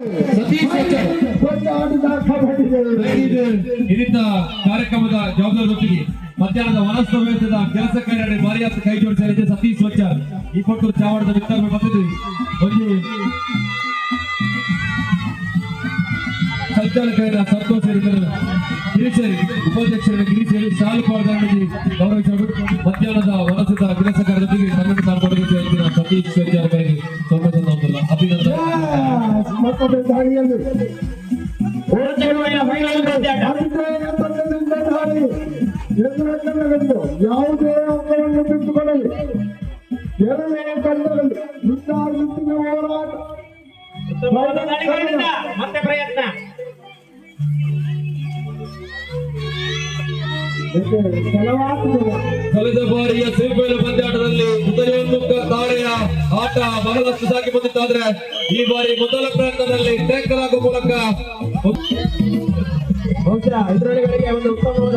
ವಚರ್ ಇದರಿಂದ ಕಾರ್ಯಕ್ರಮದ ಮಧ್ಯಾಹ್ನದ ವನಸ್ಥ ವೇತದ ಕೆಲಸ ಕಾರ್ಯ ಭಾರಿ ಹತ್ತು ಕೈ ಜೋಡಿಸಲಿದೆ ಸತೀಶ್ ವಚರ್ ಈ ಕೊಟ್ಟು ಚಾವಡದ ವಿತರಣೆ ಬಂದಿದ್ವಿ ಒಂದು ಸಂಚಾಲಕರ ಸಂತೋಷ ಗಿರಿಸೇರಿ ಉಪಾಧ್ಯಕ್ಷರ ಗಿರಿಸೇರಿ ಶಾಲು ಪಾಲ್ಗೊಂಡು ಯಾವುದೇ ಅಂಗವನ್ನು ಬಿಟ್ಟುಕೊಳ್ಳಲಿ ಎರಡನೇ ಯುದ್ಧ ಯುದ್ಧದ ಹೋರಾಟ ಮತ್ತೆ ಪ್ರಯತ್ನ ಕಳೆದ ಬಾರಿಯ ದಾಳಿಯ ಆಟ ಬಹಳಷ್ಟು ಸಾಗಿ ಬಂದಿತ್ತಾದ್ರೆ ಈ ಬಾರಿ ಮೊದಲ ಪ್ರಯತ್ನದಲ್ಲಿ ಟ್ಯಾಕಲ್ ಆಗುವ ಮೂಲಕ ಬಹುಶಃ ಎದುರಾಳಿಗಳಿಗೆ ಒಂದು ಉತ್ತಮವಾದ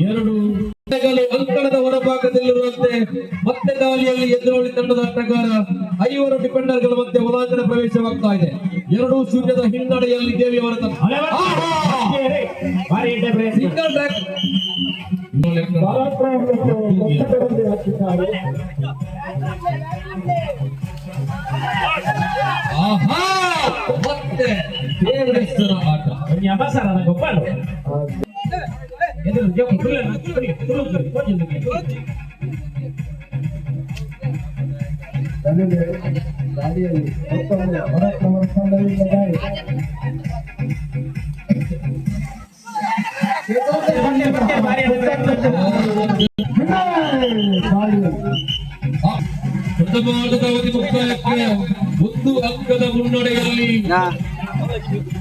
ಎರಡು ಅಂಕಣದ ಹೊರಭಾಗದಲ್ಲಿರುವಂತೆ ಮತ್ತೆ ದಾಳಿಯಲ್ಲಿ ಎದುರಾಳಿ ತಂಡದ ಆಟಗಾರ ಐವರು ಡಿಫೆಂಡರ್ಗಳ ಮಧ್ಯೆ ಒಳಾಂಗಣ ಪ್ರವೇಶವಾಗ್ತಾ ಇದೆ. ಎರಡು ಶೂನ್ಯದ ಹಿನ್ನಡೆಯಲ್ಲಿ ದೇವಿ ಅವರ ಸಿಂಗಲ್ ಟ್ರ್ಯಾಕ್ ಆಹಾ! ಮತ್ತೆ ದೇವರೇಶ್ವರ ಆಟ ಒಂದು ಅಪಸರದ ಗೊಬ್ಬರ ಎದುರು ಜೋಕು ತುಳಿಯಲ್ಲ, ತುಳಿ, ತುಳು, ತುಳಿ, ಕೊಂಚ ತುಳಿ. ನನಗೆ ದಾರಿಯಲ್ಲಿ ಉತ್ತಮ ಪರಾಕ್ರಮ ಸ್ಥಾನದಲ್ಲಿ ದಾರಿ ಮತ್ತೆ, ಮತ್ತೆ ಭಾರಿ ಪ್ರಯತ್ನ. ದಾರಿಯಲ್ಲಿ ಪ್ರಥಮಾರ್ಧದ ಅವಧಿ ಮುಕ್ತಾಯಕ್ಕೆ ಒಂದು ಅಂಕದ ಮುನ್ನಡೆಯಲ್ಲಿ ಚಂದ್ರನು ಇಲ್ಲೇನು ಕೊನೆಯ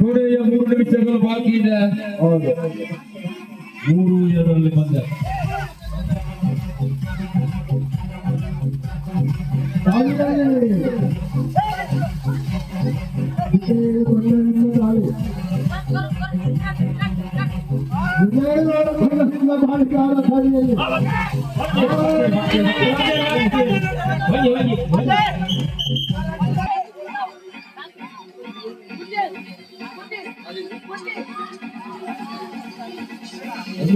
ಮೂರು ನಿಮಿಷಗಳು ಬಾಕಿ ಇದೆ ಹೌದು ಮೂರು ಎರಡರಲ್ಲಿ ಬಂದ ದಾರಿಯಲ್ಲಿ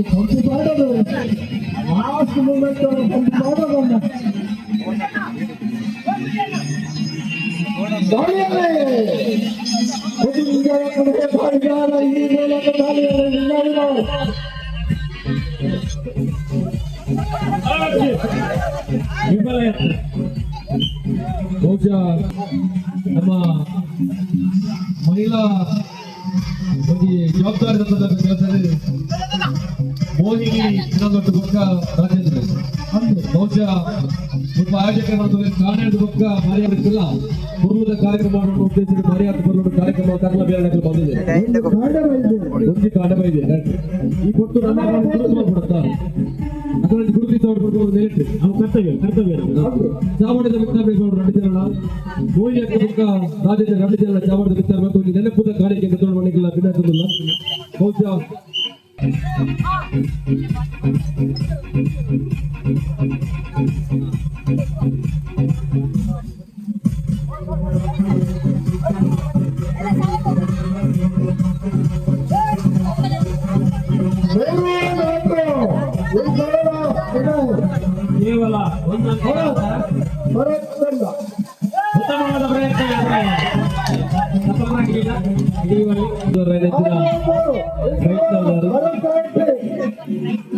బంతి పాడదు లాస్ట్ మూమెంట్ బంతి పాడదమ్మ దొరికే ಬಹುಶಃ ನಮ್ಮ ಮಹಿಳಾ ಜವಾಬ್ದಾರಿ ಕೆಲಸದಲ್ಲಿ ಮೋಹಿನಿ ಚಿನ್ನದೊಟ್ಟು ಪಕ್ಕ ರಾಜೇಂದ್ರ ಬಹುಶಃ ಸ್ವಲ್ಪ ಆಯೋಜಕ ಮಾಡಿದ್ರೆ ಕಾರಣದ ಪಕ್ಕ ಪೂರ್ವದ ಕಾರ್ಯಕ್ರಮವನ್ನು ಉದ್ದೇಶಿಸಿ ಮರ್ಯಾದೆ ಬರುವ ಕಾರ್ಯಕ್ರಮ ಕರ್ಲ ಬೇರೆ ಬಂದಿದೆ. ಒಂದು ಕಾಡಮ ಇದೆ. ಈ ಕೊಟ್ಟು ನನ್ನ ಗುರುತು ಅದರಲ್ಲಿ ಗುರುತಿಸಿ ಅವರು ಬರ್ಬೋದು ನೆಲೆಟ್ಟು ನಾವು ಕರ್ತವ್ಯ ಕರ್ತವ್ಯ ಚಾವಣದ ಚಾಮುಂಡದ ಮುಕ್ತಾಬೇಗೌಡರು ನಡೆಸಿರೋಣ ಮೂಲಿಯಕ್ಕೆ ಮುಖ ರಾಜ್ಯದ ನಡೆದಿರಲ್ಲ ಚಾವಣದ ಮತ್ತು ಒಂದು ನೆನಪುದ ಕಾರ್ಯಕ್ಕೆ ಮನೆಗೆಲ್ಲ ಭಿನ್ನಕ್ಕಿಲ್ಲ ಬಹುಶಃ.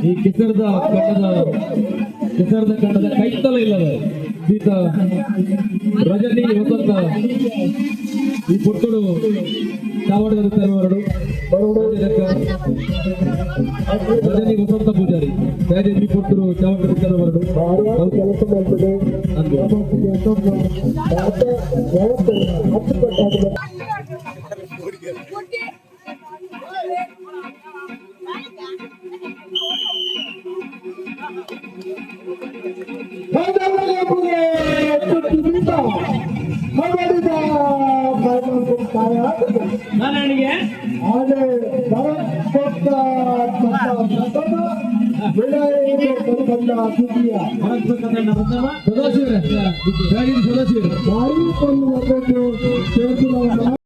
ಈ ಕಿಸರದ ಕಟ್ಟದ ಕಿಸರದ ಕಟ್ಟದ ಕೈತಲ ಇಲ್ಲದ ಈತ ರಜನಿ ವಸಂತ ಈ ಪುಟ್ಟರು ಚಾವಡದ ತರುವರಡು ರಜನಿ ವಸಂತ ಪೂಜಾರಿ ದಯచేసి ಪುಟ್ಟರು ಚಾವಡದ ತರುವರಡು ಕೆಲಸ ಮಾಡ್ತದೆ ನಾರಾಯಣಿಗೆ ಆದರೆ ಬಂದ ಬಂದವ ಸದಾಶಿವರೇ ಸದಾಶಿವರೇ ಸೇರ್ತಿಲ್ಲ